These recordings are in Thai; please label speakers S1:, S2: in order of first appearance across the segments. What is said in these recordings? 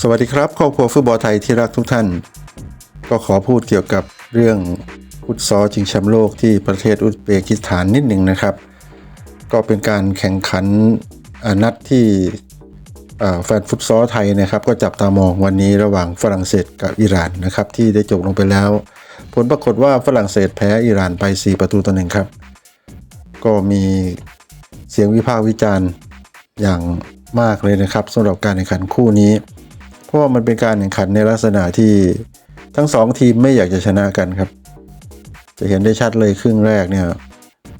S1: สวัสดีครับ ครอบครัวฟุตบอลไทยที่รักทุกท่าน ก็ขอพูดเกี่ยวกับเรื่องฟุตซอลชิงแชมป์โลกที่ประเทศอุซเบกิสถานนิดหนึ่งนะครับ ก็เป็นการแข่งขันอนัดที่แฟนฟุตซอลไทยนะครับ ก็จับตามองวันนี้ระหว่างฝรั่งเศสกับอิหร่านนะครับ ที่ได้จบลงไปแล้ว ผลปรากฏว่าฝรั่งเศสแพ้อิหร่านไป 4 ประตูต่อหนึ่งครับ ก็มีเสียงวิพากษ์วิจารณ์อย่างมากเลยนะครับสำหรับการแข่งขันคู่นี้ ราะว่ามันเป็นการแข่งขันในลักษณะที่ทั้งสองทีมไม่อยากจะชนะกันครับ จะเห็นได้ชัดเลยครึ่งแรกเนี่ย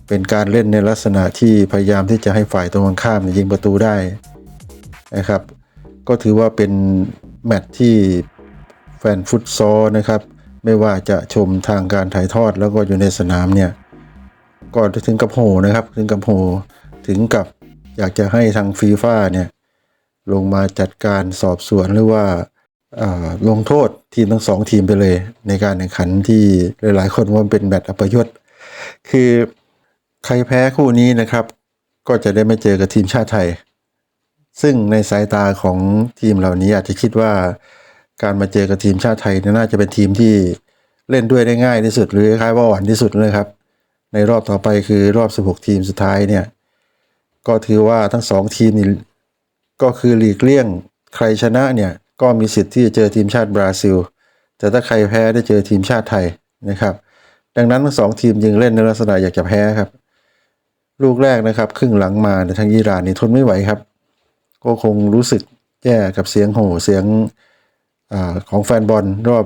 S1: เป็นการเล่นในลักษณะที่พยายามที่จะให้ฝ่ายตรงข้ามเนี่ยยิงประตูได้นะครับ ก็ถือว่าเป็นแมตช์ที่แฟนฟุตซอลนะครับ ไม่ว่าจะชมทางการถ่ายทอดแล้วก็อยู่ในสนามเนี่ยก็ถึงกับโหนะครับ ถึงกับโหถึงกับอยากจะให้ทางฟีฟ่าเนี่ย ลงมาจัดการสอบสวนหรือว่าลงโทษทีมทั้งสองทีมไปเลย ในการแข่งขันที่หลาย ๆ คนว่าเป็นแมตช์อัปยศคือใครแพ้คู่นี้นะครับ ก็จะได้ไม่เจอกับทีมชาติไทย ซึ่งในสายตาของทีมเหล่านี้อาจจะคิดว่าการมาเจอกับทีมชาติไทยน่าจะเป็นทีมที่เล่นด้วยได้ง่ายที่สุด หรือคล้ายๆว่าหวานที่สุดเลยครับ ในรอบต่อไปคือรอบ 16 ทีมสุดท้ายเนี่ย ก็ถือว่าทั้งสองทีมนี่ ก็คือหลีกเลี่ยงใครชนะเนี่ยก็มีสิทธิ์ที่จะเจอทีมชาติบราซิล แต่ถ้าใครแพ้ได้เจอทีมชาติไทยนะครับ ดังนั้นทั้งสองทีมจึงเล่นในลักษณะอยากจะแพ้ครับ ลูกแรกนะครับ ครึ่งหลังมาเนี่ยทางอิหร่านนี่ทนไม่ไหวครับ ก็คงรู้สึกแย่กับเสียงโห่เสียงอของแฟนบอลรอบ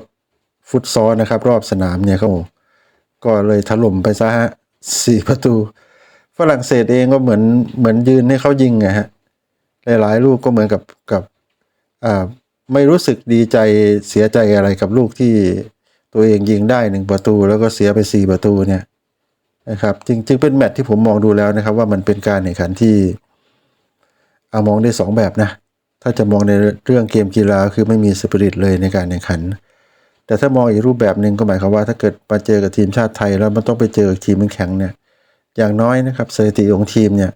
S1: ฟุตซอลนะครับ รอบสนามเนี่ยเขาก็เลยถล่มไปซะฮะสี่ประตู ฝรั่งเศสเองก็เหมือนเหมือนยืนให้เขายิงไงฮะ หลายลูกก็เหมือนกับกับไม่รู้สึกดีใจเสียใจอะไรกับลูกที่ตัวเองยิงได้หนึ่งประตู แล้วก็เสียไปสี่ประตูเนี่ยนะครับจึงจึงเป็นแมตช์ที่ผมมองดูแล้วนะครับ ว่ามันเป็นการแข่งขันที่เอามองได้สองแบบนะถ้าจะมองในเรื่องเกมกีฬาคือไม่มีสปิริตเลยในการแข่งขัน แต่ถ้ามองอีกรูปแบบหนึ่งก็หมายความว่าถ้าเกิดมาเจอกับทีมชาติไทยแล้วมันต้องไปเจอกับทีมแข็งเนี่ยอย่างน้อยนะครับสถิติของทีมเนี่ย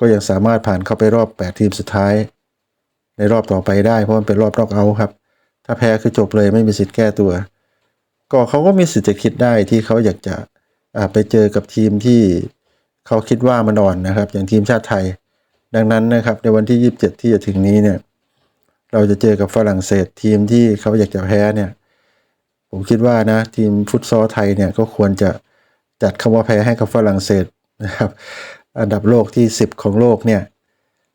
S1: ก็ยังสามารถผ่านเข้าไปรอบ 8 ทีมสุดท้าย ในรอบต่อไปได้เพราะมันเป็นรอบน็อกเอาท์ครับ ถ้าแพ้คือจบเลยไม่มีสิทธิ์แก้ตัว ก็เขาก็มีสิทธิ์จะคิดได้ที่เขาอยากจะไปเจอกับทีมที่เขาคิดว่ามันอ่อนนะครับ อย่างทีมชาติไทย ดังนั้นนะครับในวันที่ 27 ที่จะถึงนี้เนี่ยเราจะเจอกับฝรั่งเศสทีมที่เขาอยากจะแพ้เนี่ยผมคิดว่านะทีมฟุตซอลไทยเนี่ยก็ควรจะจัดคำว่าแพ้ให้กับฝรั่งเศสนะครับ อันดับโลกที่ 10 ของโลกเนี่ย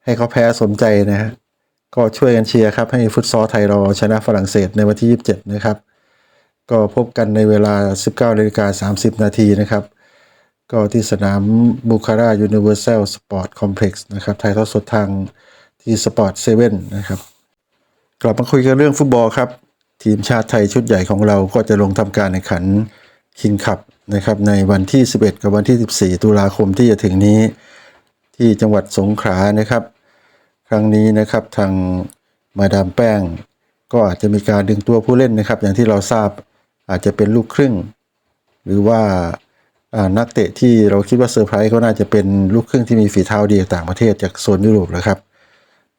S1: ให้เขาแพ้สมใจนะฮะก็ช่วยกันเชียร์ครับให้ฟุตซอลไทยเราชนะฝรั่งเศสในวันที่ 27 นะครับ ก็พบกันในเวลา 19นาฬิกา30 นาทีนะครับ ก็ที่สนามบูคารายูนิเวอร์แซลสปอร์ตคอมเพล็กซ์นะครับถ่ายทอดสดทางที่สปอร์ตเซเว่นนะครับ กลับมาคุยกันเรื่องฟุตบอลครับ ทีมชาติไทยชุดใหญ่ของเราก็จะลงทำการแข่งขันคิงคัพ นะครับในวันที่ 11 กับวันที่ 14 ตุลาคมที่จะถึงนี้ที่จังหวัดสงขลานะครับ ครั้งนี้นะครับทางมาดามแป้ง ก็อาจจะมีการดึงตัวผู้เล่นนะครับ อย่างที่เราทราบอาจจะเป็นลูกครึ่ง หรือว่านักเตะที่เราคิดว่าเซอร์ไพรส์ก็น่าจะเป็นลูกครึ่งที่มีฝีเท้าดีต่างประเทศจากโซนยุโรปนะครับ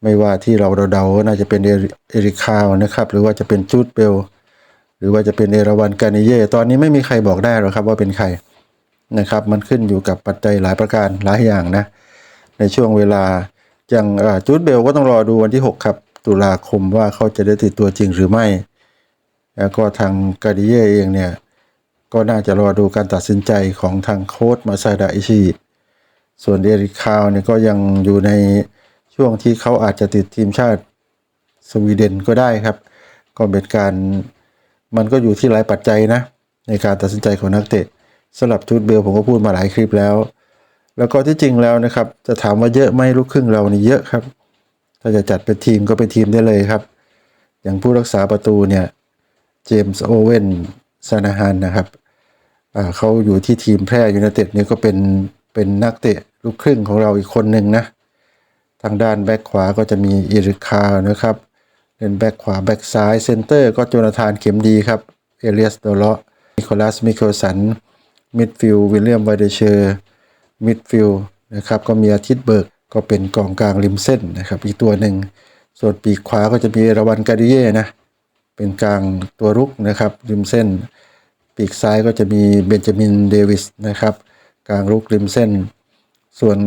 S1: ไม่ว่าที่เราเดาๆก็น่าจะเป็นเอริเอริคาวนะครับ หรือว่าจะเป็นจูดเบล หรือว่าจะเป็นเอราวันกานิเย่ตอนนี้ไม่มีใครบอกได้หรอกครับว่าเป็นใครนะครับ มันขึ้นอยู่กับปัจจัยหลายประการหลายอย่างนะ ในช่วงเวลาอย่างจูดเบลก็ต้องรอดูวันที่ 6 ครับ ตุลาคมว่าเขาจะได้ติดตัวจริงหรือไม่ แล้วก็ทางกาดิเย่เองเนี่ย ก็น่าจะรอดูการตัดสินใจของทางโค้ชมาซาดาอิชิส่วนเอริคาวเนี่ยก็ยังอยู่ในช่วงที่เขาอาจจะติดทีมชาติสวีเดนก็ได้ครับ ก็เป็นการ มันก็อยู่ที่หลายปัจจัยนะ ในการตัดสินใจของนักเตะสำหรับจูดเบลผมก็พูดมาหลายคลิปแล้ว แล้วก็ที่จริงแล้วนะครับ จะถามว่าเยอะไหมลูกครึ่งเรานี่เยอะครับ ถ้าจะจัดเป็นทีมก็เป็นทีมได้เลยครับ อย่างผู้รักษาประตูเนี่ยเจมส์โอเวนซานาฮันนะครับเขาอยู่ที่ทีมแพร่ยูไนเต็ดนี่ก็เป็นเป็นนักเตะลูกครึ่งของเราอีกคนหนึ่งนะ ทางด้านแบ็คขวาก็จะมีอิริคานะครับ เล่นแบ็คขวาแบ็คซ้ายเซนเตอร์ก็โจนาธานเข็มดีครับ เอเลียสโดเลาะนิโคลัสมิเคลสัน มิดฟิลวิลเลียมไวเดเชอร์ มิดฟิลนะครับ ก็มีอาทิตย์เบิกก็เป็นกองกลางริมเส้นนะครับ อีกตัวหนึ่ง ส่วนปีกขวาก็จะมีราวันกาดิเย่นะ เป็นกลางตัวรุกนะครับ ริมเส้น ปีกซ้ายก็จะมีเบนจามินเดวิสนะครับ กลางรุกริมเส้น ส่วน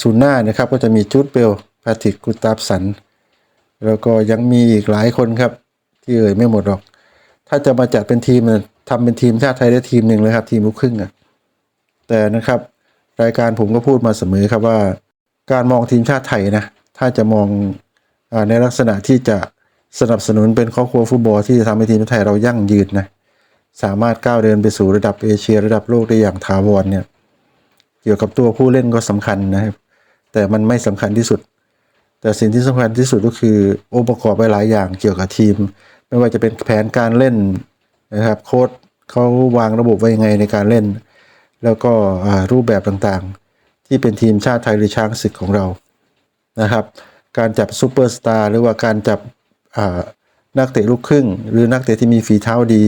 S1: ซูน่านะครับก็จะมีจูดเบลแพทริกกุตาฟสัน แล้วก็ยังมีอีกหลายคนครับ ที่เอ่ยไม่หมดหรอก ถ้าจะมาจัดเป็นทีมนะทำเป็นทีมชาติไทยได้ทีมหนึ่งเลยครับ ทีมลูกครึ่งอะแต่นะครับ รายการผมก็พูดมาเสมอครับว่า การมองทีมชาติไทยนะถ้าจะมองอในลักษณะที่จะสนับสนุนเป็นครอบครัวฟุตบอลที่จะทำให้ทีมชาติไทยเรายั่งยืนนะสามารถก้าวเดินไปสู่ระดับเอเชียระดับโลกได้อย่างถาวรเนี่ย เกี่ยวกับตัวผู้เล่นก็สำคัญนะครับ แต่มันไม่สำคัญที่สุด แต่สิ่งที่สำคัญที่สุดก็คือองค์ประกอบไปหลายอย่างเกี่ยวกับทีม ไม่ว่าจะเป็นแผนการเล่นนะครับโค้ชเขาวางระบบไว้ยังไงในการเล่น แล้วก็รูปแบบต่างๆ ที่เป็นทีมชาติไทยหรือช้างศึกของเรานะครับ การจับซูเปอร์สตาร์หรือว่าการจับนักเตะลูกครึ่ง หรือนักเตะที่มีฝีเท้าดี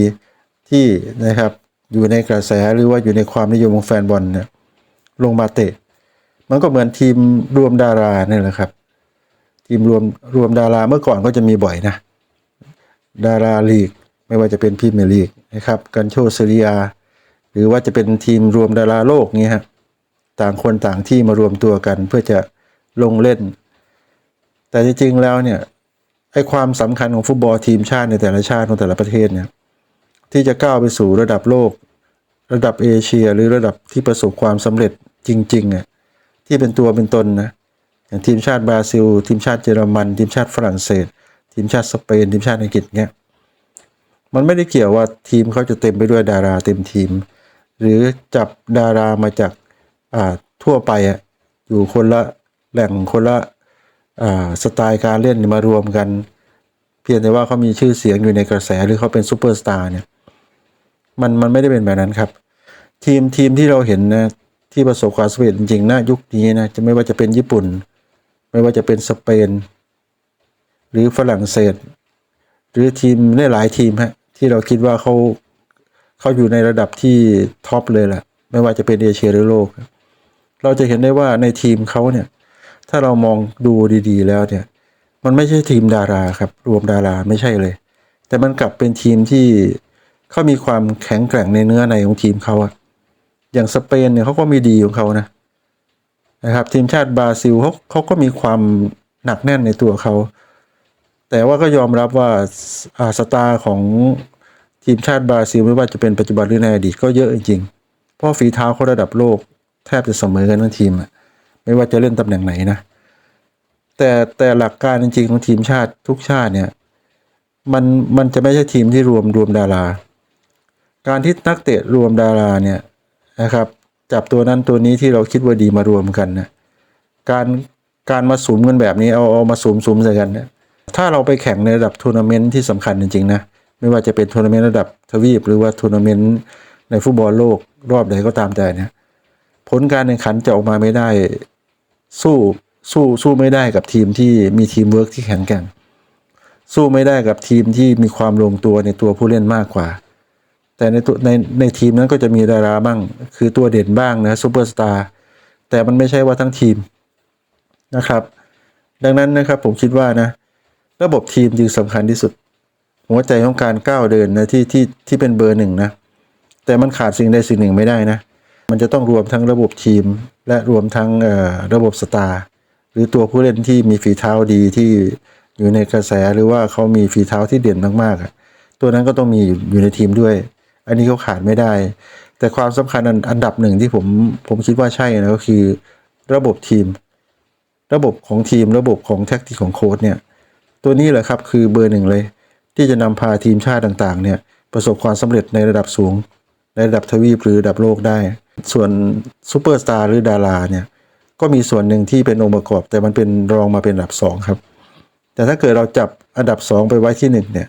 S1: ที่นะครับอยู่ในกระแสหรือว่าอยู่ในความนิยมของแฟนบอลเนี่ยลงมาเตะ มันก็เหมือนทีมรวมดาราเนี่ยแหละครับ ทีมรวมรวมดาราเมื่อก่อนก็จะมีบ่อยนะ ดาราลีก ไม่ว่าจะเป็นพรีเมียร์ลีกนะครับกันโชเซเรีย หรือว่าจะเป็นทีมรวมดาราโลกเงี้ฮะต่างคนต่างที่มารวมตัวกันเพื่อจะลงเล่น แต่จริงๆแล้วเนี่ยไอ้ความสำคัญของฟุตบอลทีมชาติในแต่ละชาติของแต่ละประเทศเนี่ยที่จะก้าวไปสู่ระดับโลก ระดับเอเชีย หรือระดับที่ประสบความสำเร็จจริงๆอะที่เป็นตัวเป็นตนนะ อย่างทีมชาติบราซิล ทีมชาติเยอรมัน ทีมชาติฝรั่งเศส ทีมชาติสเปน ทีมชาติอังกฤษเงี้ยมันไม่ได้เกี่ยวว่าทีมเขาจะเต็มไปด้วยดาราเต็มทีม หรือจับดารามาจากอ่าทั่วไปอะอยู่คนละแหล่งคนละอ่าสไตล์การเล่นมารวมกัน เพียงแต่ว่าเขามีชื่อเสียงอยู่ในกระแสหรือเขาเป็นซูเปอร์สตาร์เนี่ยมันมันไม่ได้เป็นแบบนั้นครับ ทีมทีมที่เราเห็นนะที่ประสบความสำเร็จจริงๆนะยุคนี้นะจะไม่ว่าจะเป็นญี่ปุ่น ไม่ว่าจะเป็นสเปน หรือฝรั่งเศส หรือทีมได้หลายทีมฮะที่เราคิดว่าเขาเขาอยู่ในระดับที่ท็อปเลยแหละไม่ว่าจะเป็นเอเชียหรือโลก เราจะเห็นได้ว่าในทีมเขาเนี่ย ถ้าเรามองดูดีๆ แล้วเนี่ย มันไม่ใช่ทีมดาราครับ รวมดาราไม่ใช่เลย แต่มันกลับเป็นทีมที่เขามีความแข็งแกร่งในเนื้อในของทีมเขาอะอย่างสเปนเนี่ยเขาก็มีดีของเขานะ นะครับ ทีมชาติบราซิลเขาเขาก็มีความหนักแน่นในตัวเขา แต่ว่าก็ยอมรับว่าอาสตาร์ของทีมชาติบราซิลไม่ว่าจะเป็นปัจจุบันหรือในอดีตก็เยอะจริงๆ เพราะฝีเท้าเขาระดับโลก แทบจะเสมอกันทั้งทีมไม่ว่าจะเล่นตำแหน่งไหนนะแต่แต่หลักการจริงๆของทีมชาติทุกชาติเนี่ยมันมันจะไม่ใช่ทีมที่รวมรวมดารา การที่นักเตะรวมดาราเนี่ยนะครับ จับตัวนั้นตัวนี้ที่เราคิดว่าดีมารวมกันนะการการมาสุมกันแบบนี้เอาเอามาสุมสุมใส่กันเนี่ยถ้าเราไปแข่งในระดับทัวร์นาเมนต์ที่สำคัญจริงๆนะไม่ว่าจะเป็นทัวร์นาเมนต์ระดับทวีป หรือว่าทัวร์นาเมนต์ในฟุตบอลโลกรอบใดก็ตามแต่เนี่ยผลการแข่งขันจะออกมาไม่ได้สู้สู้สู้ไม่ได้กับทีมที่มีทีมเวิร์กที่แข็งแกร่งสู้ไม่ได้กับทีมที่มีความลงตัวในตัวผู้เล่นมากกว่า แต่ในตัวในในทีมนั้นก็จะมีดาราบ้าง คือตัวเด่นบ้างนะซูเปอร์สตาร์แต่มันไม่ใช่ว่าทั้งทีมนะครับ ดังนั้นนะครับผมคิดว่านะระบบทีมจึงสำคัญที่สุด หัวใจของการก้าวเดินนะที่ที่ที่เป็นเบอร์หนึ่งนะแต่มันขาดสิ่งใดสิ่งหนึ่งไม่ได้นะมันจะต้องรวมทั้งระบบทีม และรวมทั้งระบบสตาร์หรือตัวผู้เล่นที่มีฝีเท้าดีที่อยู่ในกระแสหรือว่าเขามีฝีเท้าที่เด่นมากๆตัวนั้นก็ต้องมีอยู่ในทีมด้วย อันนี้เขาขาดไม่ได้ แต่ความสำคัญอันอันดับหนึ่งที่ผมผมคิดว่าใช่นะก็คือ ระบบทีม ระบบของทีมระบบของแท็กติกของโค้ชเนี่ย ตัวนี้แหละครับคือเบอร์หนึ่งเลย ที่จะนำพาทีมชาติต่างๆ เนี่ยประสบความสำเร็จในระดับสูง ในระดับทวีปหรือระดับโลกได้ ส่วนซูเปอร์สตาร์หรือดาราเนี่ยก็มีส่วนหนึ่งที่เป็นองค์ประกอบ แต่มันเป็นรองมาเป็นอันดับสองครับ แต่ถ้าเกิดเราจับอันดับสองไปไว้ที่หนึ่งเนี่ย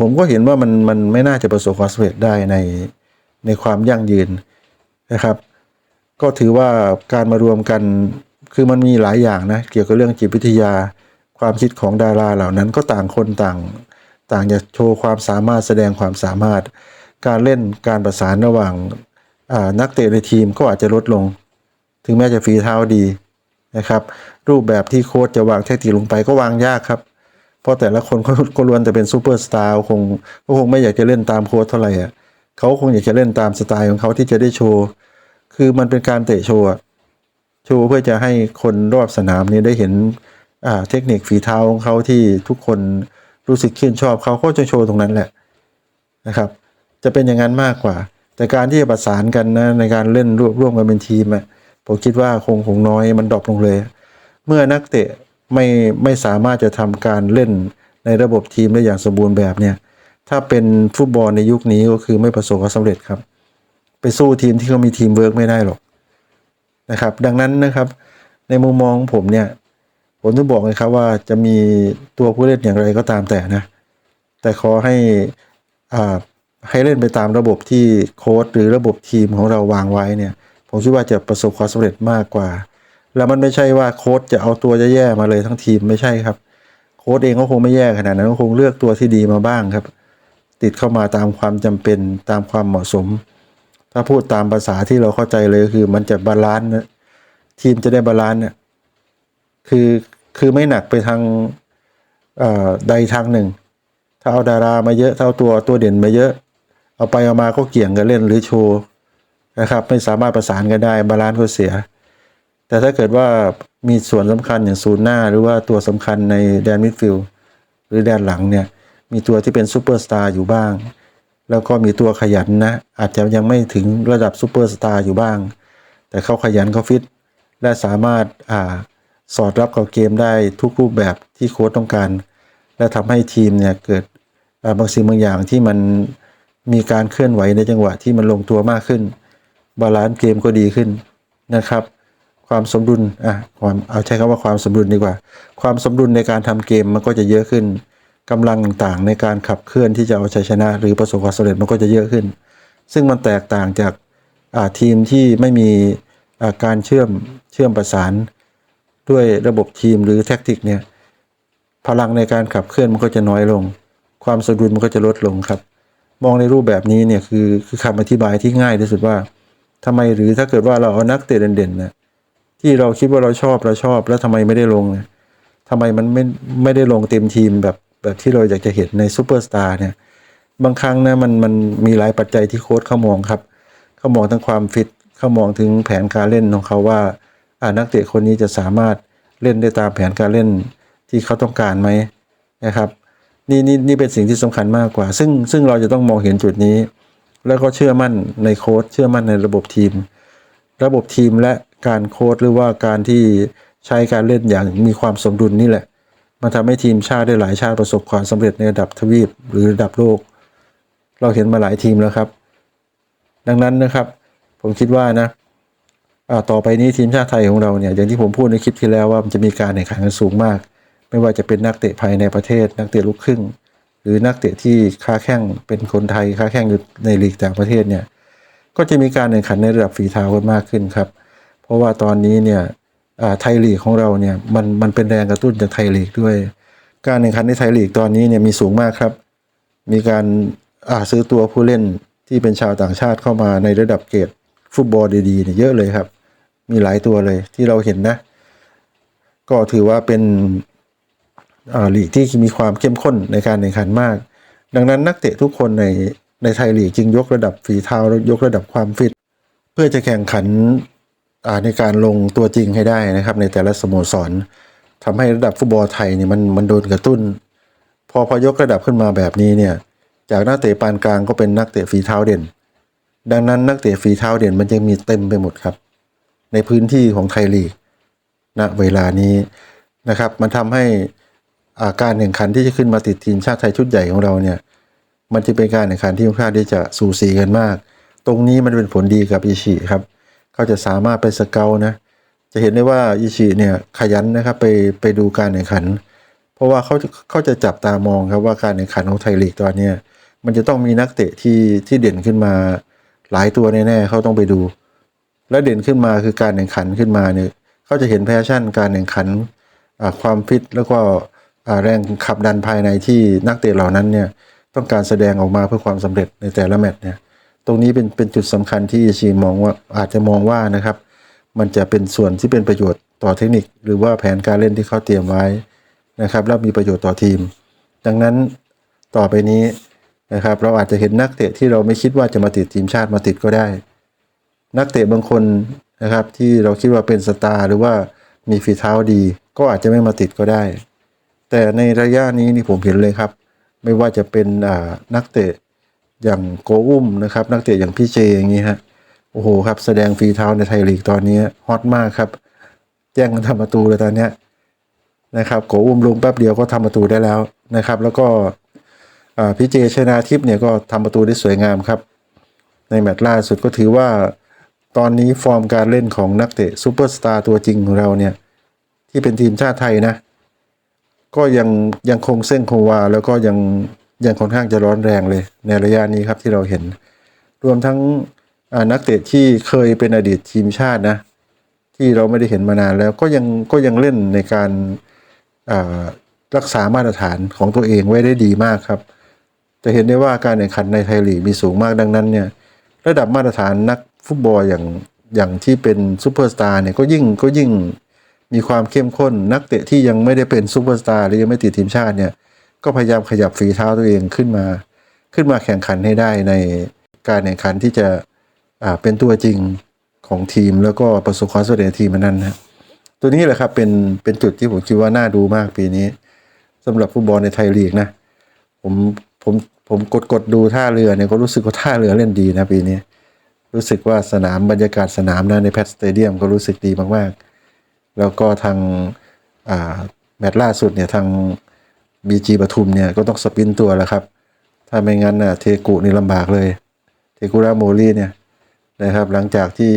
S1: ผมก็เห็นว่ามันมันไม่น่าจะประสบความสำเร็จได้ในในความยั่งยืนนะครับ ก็ถือว่าการมารวมกันคือมันมีหลายอย่างนะเกี่ยวกับเรื่องจิตวิทยา ความคิดของดาราเหล่านั้นก็ต่างคนต่าง ต่างจะโชว์ความสามารถแสดงความสามารถ การเล่นการประสานระหว่างอ่านักเตะในทีมก็อาจจะลดลง ถึงแม้จะฝีเท้าดีนะครับ รูปแบบที่โค้ชจะวางแทคติกลงไปก็วางยากครับ เพราะแต่ละคนก็ก็ล้วนแต่เป็นซูเปอร์สตาร์คงก็คงไม่อยากจะเล่นตามโค้ชเท่าไหร่อะเขาคงอยากจะเล่นตามสไตล์ของเขาที่จะได้โชว์ คือมันเป็นการเตะโชว์โชว์เพื่อจะให้คนรอบสนามนี้ได้เห็นอ่าเทคนิคฝีเท้าของเขาที่ทุกคนรู้สึกชื่นชอบเขาก็จะโชว์ตรงนั้นแหละนะครับ จะเป็นอย่างนั้นมากกว่า แต่การที่จะประสานกันนะในการเล่นร่วมร่วมกันเป็นทีมอะผมคิดว่าคงคงน้อยมันดรอปลงเลย เมื่อนักเตะ ไม่ไม่สามารถจะทำการเล่นในระบบทีมได้อย่างสมบูรณ์แบบเนี่ยถ้าเป็นฟุตบอลในยุคนี้ก็คือไม่ประสบความสำเร็จครับ ไปสู้ทีมที่เขามีทีมเวิร์กไม่ได้หรอกนะครับ ดังนั้นนะครับ ในมุมมองของผมเนี่ยผมต้องบอกเลยครับว่าจะมีตัวผู้เล่นอย่างไรก็ตามแต่นะ แต่ขอให้อ่าให้เล่นไปตามระบบที่โค้ชหรือระบบทีมของเราวางไว้เนี่ย ผมคิดว่าจะประสบความสำเร็จมากกว่า แล้วมันไม่ใช่ว่าโค้ชจะเอาตัวแย่ๆมาเลยทั้งทีมไม่ใช่ครับ โค้ชเองก็คงไม่แย่ขนาดนั้นก็คงเลือกตัวที่ดีมาบ้างครับ ติดเข้ามาตามความจำเป็นตามความเหมาะสม ถ้าพูดตามภาษาที่เราเข้าใจเลยคือมันจะบาลานซ์นะทีมจะได้บาลานซ์เนี่ยคือคือไม่หนักไปทางอ่อใดทางหนึ่ง ถ้าเอาดารามาเยอะถ้าเอาตัวตัวเด่นมาเยอะ เอาไปเอามาก็เกี่ยงกันเล่นหรือโชว์นะครับ ไม่สามารถประสานกันได้บาลานซ์ก็เสีย แต่ถ้าเกิดว่ามีส่วนสำคัญอย่างศูนย์หน้า หรือว่าตัวสำคัญในแดนมิดฟิลด์หรือแดนหลังเนี่ยมีตัวที่เป็นซูเปอร์สตาร์อยู่บ้าง แล้วก็มีตัวขยันนะอาจจะยังไม่ถึงระดับซูเปอร์สตาร์อยู่บ้าง แต่เขาขยันเขาฟิต และสามารถอ่าสอดรับกับเกมได้ทุกรูปแบบที่โค้ชต้องการ และทำให้ทีมเนี่ยเกิดบางสิ่งบางอย่างที่มันมีการเคลื่อนไหวในจังหวะที่มันลงตัวมากขึ้น บาลานซ์เกมก็ดีขึ้นนะครับ ความสมดุลอะความเอาใช้คำว่าความสมดุลดีกว่า ความสมดุลในการทำเกมมันก็จะเยอะขึ้นกำลังต่างๆในการขับเคลื่อนที่จะเอาชัยชนะ หรือประสบความสำเร็จมันก็จะเยอะขึ้น ซึ่งมันแตกต่างจากอ่าทีมที่ไม่มีอ่าการเชื่อมเชื่อมประสานด้วยระบบทีมหรือแท็กติกเนี่ยพลังในการขับเคลื่อนมันก็จะน้อยลง ความสมดุลมันก็จะลดลงครับ มองในรูปแบบนี้เนี่ยคือคือคำอธิบายที่ง่ายที่สุดว่าทำไมหรือถ้าเกิดว่าเราเอานักเตะเด่นๆนะ ที่เราคิดว่าเราชอบเราชอบ แล้วทำไมไม่ได้ลงเนี่ยทำไมมันไม่ไม่ได้ลงเต็มทีมแบบแบบที่เราอยากจะเห็นในซูเปอร์สตาร์เนี่ย บางครั้งนะมันมันมีหลายปัจจัยที่โค้ชเขามองครับเขามองทั้งความฟิตเขามองถึงแผนการเล่นของเขาว่าอ่านักเตะคนนี้จะสามารถเล่นได้ตามแผนการเล่นที่เขาต้องการไหมนะครับนี่นี่นี่เป็นสิ่งที่สำคัญมากกว่า ซึ่งซึ่งเราจะต้องมองเห็นจุดนี้ แล้วก็เชื่อมั่นในโค้ชเชื่อมั่นในระบบทีม ระบบทีมและ การโค้ชหรือว่าการที่ใช้การเล่นอย่างมีความสมดุลนี่แหละมันทำให้ทีมชาติได้หลายชาติประสบความสำเร็จในระดับทวีปหรือระดับโลก เราเห็นมาหลายทีมแล้วครับ ดังนั้นนะครับ ผมคิดว่านะต่อไปนี้ทีมชาติไทยของเราเนี่ยอย่างที่ผมพูดในคลิปที่แล้วว่ามันจะมีการแข่งขันกันสูงมาก ไม่ว่าจะเป็นนักเตะภายในประเทศ นักเตะลูกครึ่ง หรือนักเตะที่ค้าแข่งเป็นคนไทยค้าแข่งอยู่ในลีกต่างประเทศเนี่ยก็จะมีการแข่งขันในระดับฝีเท้ากันมากขึ้นครับ เพราะว่าตอนนี้เนี่ยไทยลีกของเราเนี่ยมันมันเป็นแรงกระตุ้นจากไทยลีกด้วย การแข่งขันในไทยลีกตอนนี้เนี่ยมีสูงมากครับ มีการอ่าซื้อตัวผู้เล่นที่เป็นชาวต่างชาติเข้ามาในระดับเกรดฟุตบอลดีๆเนี่ยเยอะเลยครับ มีหลายตัวเลยที่เราเห็นนะ ก็ถือว่าเป็นลีกที่มีความเข้มข้นในการแข่งขันมาก ดังนั้นนักเตะทุกคนในในไทยลีกจึงยกระดับฝีเท้ายกระดับความฟิต เพื่อจะแข่งขัน ในการลงตัวจริงให้ได้นะครับ ในแต่ละสโมสรทำให้ระดับฟุตบอลไทยเนี่ยมันมันโดนกระตุ้น พอพอยกระดับขึ้นมาแบบนี้เนี่ยจากนักเตะปานกลางก็เป็นนักเตะฝีเท้าเด่น ดังนั้นนักเตะฝีเท้าเด่นมันยังมีเต็มไปหมดครับ ในพื้นที่ของไทยลีกณเวลานี้นะครับ มันทำให้อาการแข่งขันที่จะขึ้นมาติดทีมชาติไทยชุดใหญ่ของเราเนี่ย มันจะเป็นการแข่งขันที่ค่อนข้างที่จะสูสีกันมาก ตรงนี้มันเป็นผลดีกับอิชิครับ เขาจะสามารถไปสเกลนะ จะเห็นได้ว่าอิชิเนี่ยขยันนะครับไปไปดูการแข่งขัน เพราะว่าเขาเขาจะจับตามองครับว่าการแข่งขันของไทยลีกตอนนี้มันจะต้องมีนักเตะที่ที่เด่นขึ้นมา หลายตัวแน่ๆเขาต้องไปดู และเด่นขึ้นมาคือการแข่งขันขึ้นมาเนี่ยเขาจะเห็นแพชชั่น การแข่งขันความฟิตแล้วก็แรงขับดันภายในที่นักเตะเหล่านั้นเนี่ยต้องการแสดงออกมาเพื่อความสำเร็จในแต่ละแมตช์เนี่ย ตรงนี้เป็นเป็นจุดสำคัญที่ชีมองว่าอาจจะมองว่านะครับ มันจะเป็นส่วนที่เป็นประโยชน์ต่อเทคนิค หรือว่าแผนการเล่นที่เขาเตรียมไว้นะครับ แล้วมีประโยชน์ต่อทีม ดังนั้นต่อไปนี้นะครับ เราอาจจะเห็นนักเตะที่เราไม่คิดว่าจะมาติดทีมชาติมาติดก็ได้ นักเตะบางคนนะครับ ที่เราคิดว่าเป็นสตาร์หรือว่ามีฝีเท้าดี ก็อาจจะไม่มาติดก็ได้ แต่ในระยะนี้นี่ผมเห็นเลยครับ ไม่ว่าจะเป็นอ่านักเตะ อย่างโกอุ้มนะครับ นักเตะอย่างพี่เจอย่างนี้ฮะโอ้โหครับแสดงฝีเท้าในไทยลีกตอนนี้ฮอตมากครับแจ้งกันทำประตูเลยตอนเนี้ยนะครับโกอุ้มลงแป๊บเดียวก็ทำประตูได้แล้วนะครับ แล้วก็พี่เจชนาทิพย์เนี่ยก็ทำประตูได้สวยงามครับ ในแมตช์ล่าสุดก็ถือว่าตอนนี้ฟอร์มการเล่นของนักเตะซูเปอร์สตาร์ตัวจริงของเราเนี่ย ที่เป็นทีมชาติไทยนะ ก็ยังยังคงเส้นคงวาแล้วก็ยัง ยังค่อนข้างจะร้อนแรงเลยในระยะนี้ครับที่เราเห็น รวมทั้งนักเตะที่เคยเป็นอดีตทีมชาตินะ ที่เราไม่ได้เห็นมานานแล้วก็ยังก็ยังเล่นในการรักษามาตรฐานของตัวเองไว้ได้ดีมากครับ จะเห็นได้ว่าการแข่งขันในไทยลีกมีสูงมากดังนั้นเนี่ยระดับมาตรฐานนักฟุตบอลอย่างอย่างที่เป็นซูเปอร์สตาร์เนี่ยก็ยิ่งก็ยิ่งมีความเข้มข้นนักเตะที่ยังไม่ได้เป็นซูเปอร์สตาร์หรือยังไม่ติดทีมชาติเนี่ย ก็พยายามขยับฝีเท้าตัวเองขึ้นมา ขึ้นมาแข่งขันให้ได้ในการแข่งขันที่จะอ่าเป็นตัวจริงของทีม แล้วก็ประสบความสำเร็จทีมนั้นนะตัวนี้แหละครับเป็นเป็นจุดที่ผมคิดว่าน่าดูมากปีนี้สำหรับฟุตบอลในไทยลีกนะ ผมผมผมกดกดดูท่าเรือเนี่ยก็รู้สึกว่าท่าเรือเล่นดีนะปีนี้รู้สึกว่าสนามบรรยากาศสนามนะในแพทสเตเดียมก็รู้สึกดีมากๆ แล้วก็ทางแมตช์ล่าสุดเนี่ยทาง บีจีปทุมเนี่ยก็ต้องสปินตัวแล้วครับ ถ้าไม่งั้นน่ะเทกุนี่ลำบากเลย เทกุระโมลีเนี่ยนะครับหลังจากที่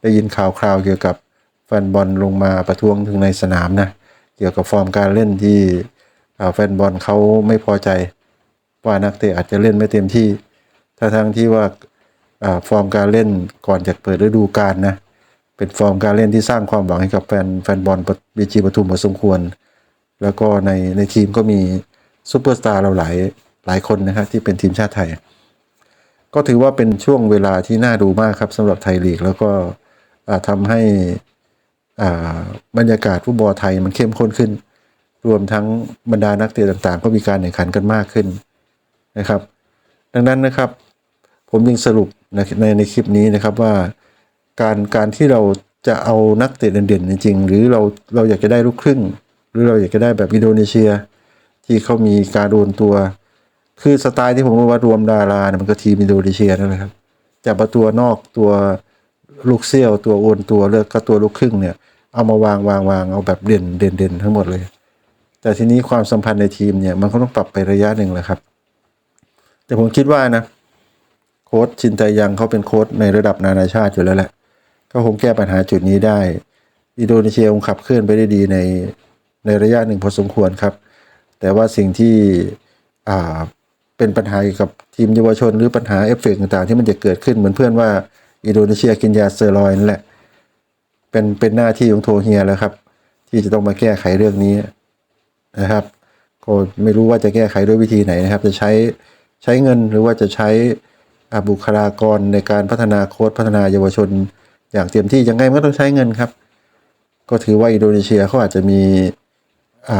S1: ได้ยินข่าวคราวเกี่ยวกับแฟนบอลลงมาประท้วงถึงในสนามนะเกี่ยวกับฟอร์มการเล่นที่แฟนบอลเขาไม่พอใจว่านักเตะอาจจะเล่นไม่เต็มที่ถ้าทั้งที่ว่าอ่าฟอร์มการเล่นก่อนจะเปิดฤดูกาลนะเป็นฟอร์มการเล่นที่สร้างความหวังให้กับแฟนแฟนบอลบีจีปทุมพอสมควร แล้วก็ในในทีมก็มีซูเปอร์สตาร์เราหลายหลายคนนะครับที่เป็นทีมชาติไทย ก็ถือว่าเป็นช่วงเวลาที่น่าดูมากครับสำหรับไทยลีก แล้วก็ทำให้อ่าบรรยากาศฟุตบอลไทยมันเข้มข้นขึ้น รวมทั้งบรรดานักเตะต่างๆ ก็มีการแข่งขันกันมากขึ้นนะครับ ดังนั้นนะครับผมยังสรุปในในในคลิปนี้นะครับว่าการการที่เราจะเอานักเตะเด่นๆจริงๆ หรือเราเราอยากจะได้ลูกครึ่ง หรือเราอยากจะได้แบบอินโดนีเซีย ที่เขามีการโอนตัว คือสไตล์ที่ผมว่ารวมดาราเนี่ยมันก็ทีมอินโดนีเซียนั่นแหละครับจับเอาตัวนอกตัวลูกเซี่ยวตัวโอนตัวเลือกก็ตัวลูกครึ่งเนี่ย เอามาวางวางวางเอาแบบเด่นเด่นเด่นทั้งหมดเลย แต่ทีนี้ความสัมพันธ์ในทีมเนี่ยมันก็ต้องปรับไประยะหนึ่งแหละครับ แต่ผมคิดว่านะโค้ชชินไตยังเขาเป็นโค้ชในระดับนานาชาติอยู่แล้วแหละก็คงแก้ปัญหาจุดนี้ได้ อินโดนีเซียคงขับเคลื่อนไปได้ดีใน ในระยะหนึ่งพอสมควรครับ แต่ว่าสิ่งที่เป็นปัญหากับทีมเยาวชนหรือปัญหาเอฟเฟกต์ต่างๆ ที่มันจะเกิดขึ้นเหมือนเพื่อนว่าอินโดนีเซียกินยาสเซอรอยนั่นแหละเป็นเป็นหน้าที่ของโทเฮียแล้วครับ ที่จะต้องมาแก้ไขเรื่องนี้นะครับก็ไม่รู้ว่าจะแก้ไขด้วยวิธีไหนนะครับ จะใช้ใช้เงินหรือว่าจะใช้บุคลากรในการพัฒนาโค้ชพัฒนาเยาวชน อย่างเต็มที่ยังไงมันก็ต้องใช้เงินครับ ก็ถือว่าอินโดนีเซียเขาอาจจะมี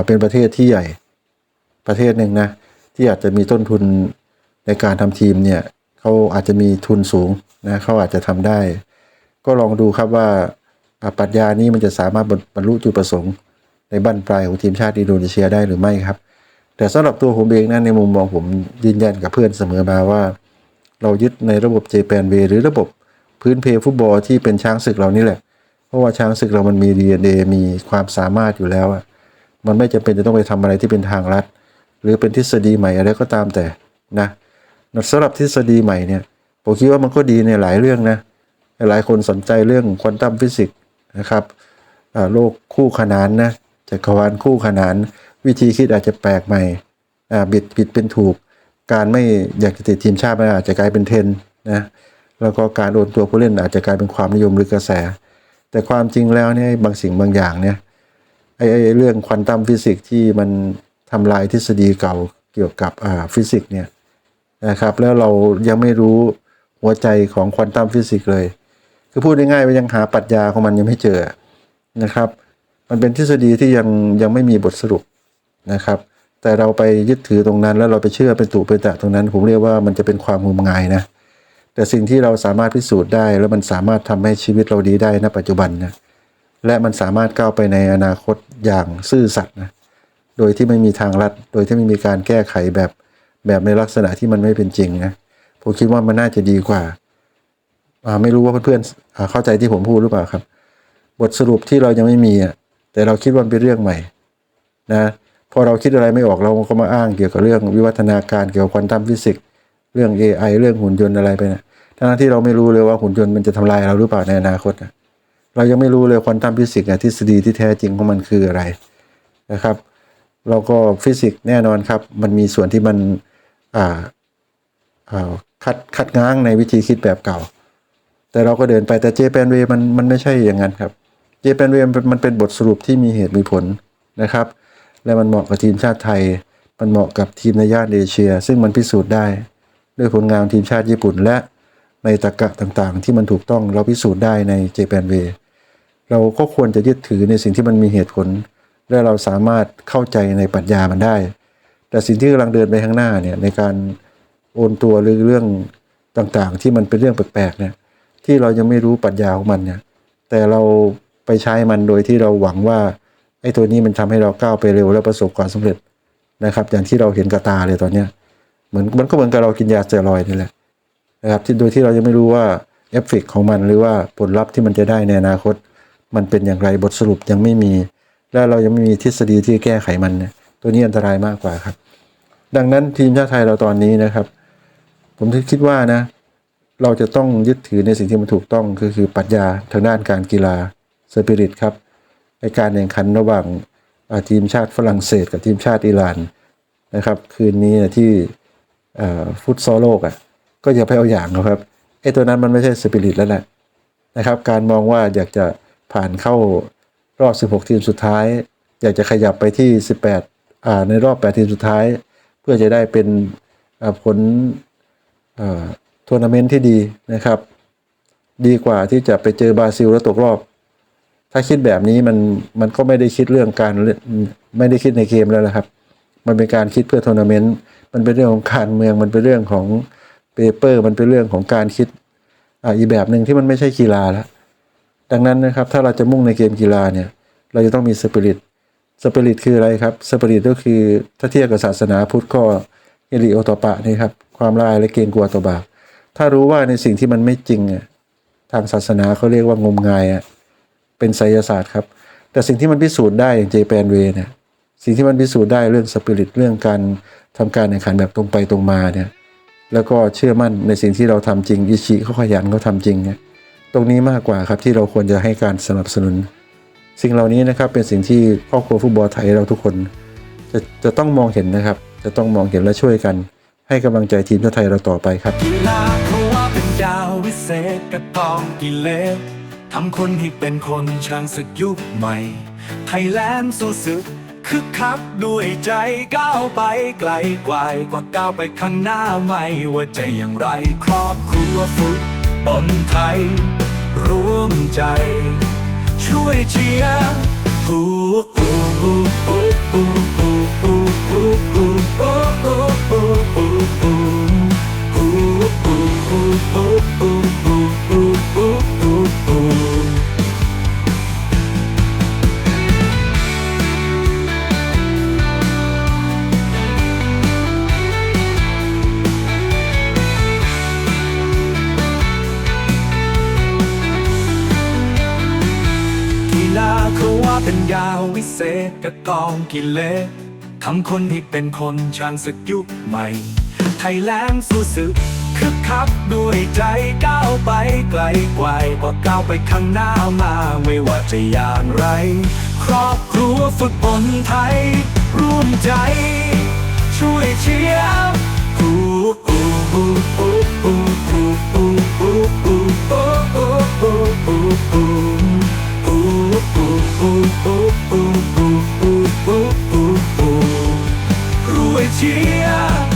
S1: เป็นประเทศที่ใหญ่ประเทศหนึ่งนะ ที่อาจจะมีต้นทุนในการทำทีมเนี่ยเขาอาจจะมีทุนสูงนะเขาอาจจะทำได้ ก็ลองดูครับว่าปรัชญานี้มันจะสามารถบรรลุจุดประสงค์ ในบั้นปลายของทีมชาติอินโดนีเซียได้หรือไม่ครับ แต่สำหรับตัวผมเองนะในมุมมองผมยืนยันกับเพื่อนเสมอมาว่า เรายึดในระบบเจแปนเวหรือระบบพื้นเพฟุตบอลที่เป็นช้างศึกเรานี่แหละ เพราะว่าช้างศึกเรามันมีดีเมีความสามารถอยู่แล้วอะ มันไม่จำเป็นจะต้องไปทำอะไรที่เป็นทางลัดหรือเป็นทฤษฎีใหม่อะไรก็ตามแต่นะสำหรับทฤษฎีใหม่เนี่ยผมคิดว่ามันก็ดีในหลายเรื่องนะหลายคนสนใจเรื่องควอนตัมฟิสิกส์นะครับโลกคู่ขนานนะจักรวาลคู่ขนาน วิธีคิดอาจจะแปลกใหม่บิดผิดเป็นถูก การไม่อยากจะติดทีมชาติมันอาจจะกลายเป็นเทรนนะแล้วก็การโอนตัวผู้เล่นอาจจะกลายเป็นความนิยมหรือกระแส แต่ความจริงแล้วเนี่ยบางสิ่งบางอย่างเนี่ย ไอ้ไอ้เรื่องควอนตัมฟิสิกส์ที่มันทำลายทฤษฎีเก่าเกี่ยวกับอ่าฟิสิกส์เนี่ยนะครับ แล้วเรายังไม่รู้หัวใจของควอนตัมฟิสิกส์เลย คือพูดง่ายๆว่ายังหาปรัชญาของมันยังไม่เจอนะครับ มันเป็นทฤษฎีที่ยังยังไม่มีบทสรุปนะครับ แต่เราไปยึดถือตรงนั้น แล้วเราไปเชื่อเป็นตุเป็นตะตรงนั้น ผมเรียกว่ามันจะเป็นความงมงายนะแต่สิ่งที่เราสามารถพิสูจน์ได้ แล้วมันสามารถทำให้ชีวิตเราดีได้ณปัจจุบันนะ และมันสามารถก้าวไปในอนาคตอย่างซื่อสัตย์นะโดยที่ไม่มีทางลัด โดยที่ไม่มีการแก้ไขแบบแบบในลักษณะที่มันไม่เป็นจริงนะผมคิดว่ามันน่าจะดีกว่า ไม่รู้ว่าเพื่อนๆเข้าใจที่ผมพูดหรือเปล่าครับ บทสรุปที่เรายังไม่มีอะแต่เราคิดว่าเป็นเรื่องใหม่นะพอเราคิดอะไรไม่ออกเราก็มาอ้างเกี่ยวกับเรื่องวิวัฒนาการเกี่ยวกับควอนตัมฟิสิกส์เรื่อง AI เรื่องหุ่นยนต์อะไรไปนะทั้งที่เราไม่รู้เลยว่าหุ่นยนต์มันจะทำลายเราหรือเปล่าในอนาคตนะ เรายังไม่รู้เลยควอนตัมฟิสิกส์ทฤษฎีที่แท้จริงของมันคืออะไรนะครับเราก็ฟิสิกส์แน่นอนครับ มันมีส่วนที่มันคัดคัดง้างในวิธีคิดแบบเก่า แต่เราก็เดินไปแต่เจแปนเวมันมันไม่ใช่อย่างนั้นครับเจแปนเวมันเป็นบทสรุปที่มีเหตุมีผลนะครับ และมันเหมาะกับทีมชาติไทย มันเหมาะกับทีมในย่านเอเชีย ซึ่งมันพิสูจน์ได้ ด้วยผลงานทีมชาติญี่ปุ่นและในตรกะต่างๆ ที่มันถูกต้องเราพิสูจน์ได้ในเจแปนเว เราก็ควรจะยึดถือในสิ่งที่มันมีเหตุผล และเราสามารถเข้าใจในปรัชญามันได้ แต่สิ่งที่กำลังเดินไปข้างหน้าเนี่ยในการโอนตัวหรือเรื่องต่างๆ ที่มันเป็นเรื่องแปลกๆเนี่ยที่เรายังไม่รู้ปรัชญาของมันเนี่ยแต่เราไปใช้มันโดยที่เราหวังว่าไอ้ตัวนี้มันทำให้เราก้าวไปเร็วและประสบความสำเร็จนะครับ อย่างที่เราเห็นกับตาเลยตอนเนี้ยเหมือนมันก็เหมือนกับเรากินยาสเตียรอยนี่แหละนะครับที่โดยที่เรายังไม่รู้ว่าเอฟเฟกของมันหรือว่าผลลัพธ์ที่มันจะได้ในอนาคต มันเป็นอย่างไรบทสรุปยังไม่มี และเรายังไม่มีทฤษฎีที่แก้ไขมันเนี่ยตัวนี้อันตรายมากกว่าครับ ดังนั้นทีมชาติไทยเราตอนนี้นะครับ ผมคิดว่านะ เราจะต้องยึดถือในสิ่งที่มันถูกต้องก็คือปรัชญาทางด้านการกีฬาสปิริตครับในการแข่งขันระหว่างทีมชาติฝรั่งเศส กับทีมชาติอิหร่านนะครับ คืนนี้นะที่ฟุตซอลโลกอะก็อย่าไปเอาอย่างนะครับไอ้ตัวนั้นมันไม่ใช่สปิริตแล้วแหละนะครับ การมองว่าอยากจะ ผ่านเข้ารอบ 16 ทีมสุดท้าย อยากจะขยับไปที่ 18อ่าในรอบ 8 ทีมสุดท้าย เพื่อจะได้เป็นผลทัวร์นาเมนต์ที่ดีนะครับ ดีกว่าที่จะไปเจอบราซิลแล้วตกรอบ ถ้าคิดแบบนี้มันมันก็ไม่ได้คิดเรื่องการไม่ได้คิดในเกมแล้วนะครับ มันเป็นการคิดเพื่อทัวร์นาเมนต์มันเป็นเรื่องของการเมืองมันเป็นเรื่องของเปเปอร์ มันเป็นเรื่องของการคิดอ่าอีกแบบหนึ่งที่มันไม่ใช่กีฬาแล้ว ดังนั้นนะครับถ้าเราจะมุ่งในเกมกีฬาเนี่ยเราจะต้องมีสปิริตสปิริตคืออะไรครับสปิริตก็คือถ้าเทียบกับศาสนาพุทธก็เฮริโอตปะนี่ครับความลายและเกรงกลัวต่อบาปถ้ารู้ว่าในสิ่งที่มันไม่จริงอะทางศาสนาเขาเรียกว่างมงายอะเป็นไสยศาสตร์ครับ แต่สิ่งที่มันพิสูจน์ได้อย่างเจแปนเวเนี่ยสิ่งที่มันพิสูจน์ได้เรื่องสปิริตเรื่องการทำการแข่งขันแบบตรงไปตรงมาเนี่ยแล้วก็เชื่อมั่นในสิ่งที่เราทำจริงอิชิเขาขยันเขาทำจริงเนี่ย ตรงนี้มากกว่าครับที่เราควรจะให้การสนับสนุน สิ่งเหล่านี้นะครับเป็นสิ่งที่ครอบครัวฟุตบอลไทยเราทุกคน จะจะต้องมองเห็นนะครับ จะต้องมองเห็นและช่วยกัน ให้กำลังใจทีมชาติไทยเราต่อไปครับ
S2: กีฬาเขาว่าเป็นดาววิเศษกระตองกิเลสทำคนให้เป็นคนช่างศึกยุคใหม่ไทยแลนด์สู้ศึกคึกคักด้วยใจก้าวไปไกลกว่ากว่าก้าวไปข้างหน้าไม่ว่าจะอย่างไร ครอบครัวฟุต บอลไทย ร่วมใจ ช่วยเชียร์ฮูฮู้ฮู้ฮู้ฮู้ฮู้ กิเลสทำคนให้เป็นคนช่างศึกยุคใหม่ ไทยแลนด์สู้ศึกคึกคักด้วยใจก้าวไปไกลกว่ากว่าก้าวไปข้างหน้ามาไม่ว่าจะอย่างไร ครอบครัวฟุตบอลไทย ร่วมใจ ช่วยเชียร์ฮู้ฮู้ฮู้ฮู้ฮู้ dia.